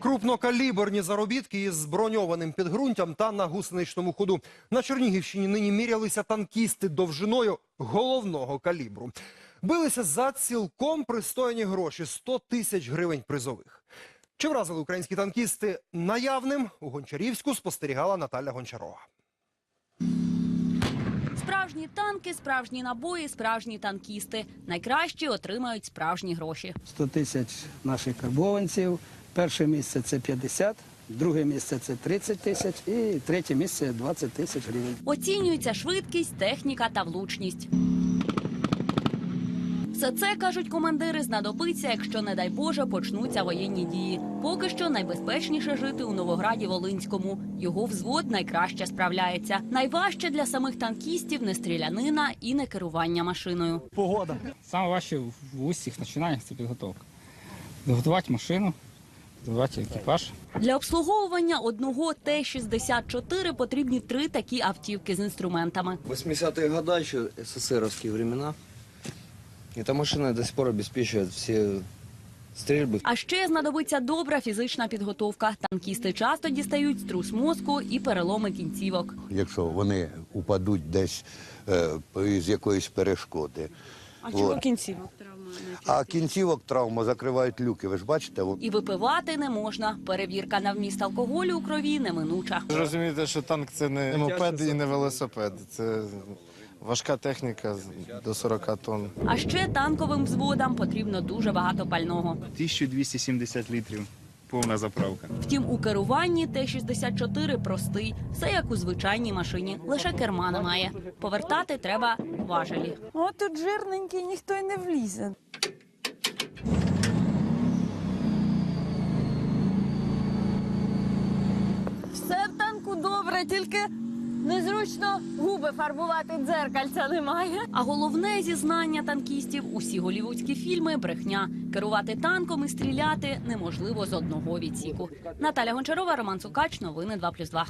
Крупнокаліберні заробітки із броньованим підґрунтям та на гусеничному ходу. На Чернігівщині нині мірялися танкісти довжиною головного калібру. Билися за цілком пристойні гроші – 100 тисяч гривень призових. Чи вразили українські танкісти наявним? У Гончарівську спостерігала Наталя Гончарова. Справжні танки, справжні набої, справжні танкісти. Найкращі отримають справжні гроші. 100 тисяч наших карбованців. Перше місце це 50, друге місце це 30 тисяч і третє місце 20 тисяч гривень. Оцінюється швидкість, техніка та влучність. Все це, кажуть командири, знадобиться, якщо, не дай Боже, почнуться воєнні дії. Поки що найбезпечніше жити у Новограді Волинському. Його взвод найкраще справляється. Найважче для самих танкістів не стрілянина і не керування машиною. Саме важче в усіх починається це підготовка. Підготувати машину, підготувати екіпаж. Для обслуговування одного Т-64 потрібні три такі автівки з інструментами. 80-е годы, еще СССРовские времена. Эта машина до сих пор обеспечивает все стрельбы. А ще знадобиться добра фізична підготовка. Танкісти часто дістають струс мозку і переломи кінцівок. якщо вони упадуть десь е, з якоїсь перешкоди. А чого кінцівок травма? А кінцівок травма закривають люки. Ви ж бачите, от І випивати не можна. Перевірка на вміст алкоголю у крові неминуча. Розумієте, що танк це не мопед і не велосипед. Це важка техніка до 40 тонн. А ще танковим взводам потрібно дуже багато пального. 1270 літрів. Повна заправка. Втім, у керуванні Т-64 простий, все як у звичайній машині, лише керма немає. Повертати треба важелі. О, тут жирненький, ніхто й не влізе. Все в танку добре, тільки незручно губи фарбувати дзеркальця немає. А головне зізнання танкістів усі голівудські фільми брехня. Керувати танком і стріляти неможливо з одного відсіку. Наталя Гончарова, Роман Цукач, новини 2+,2.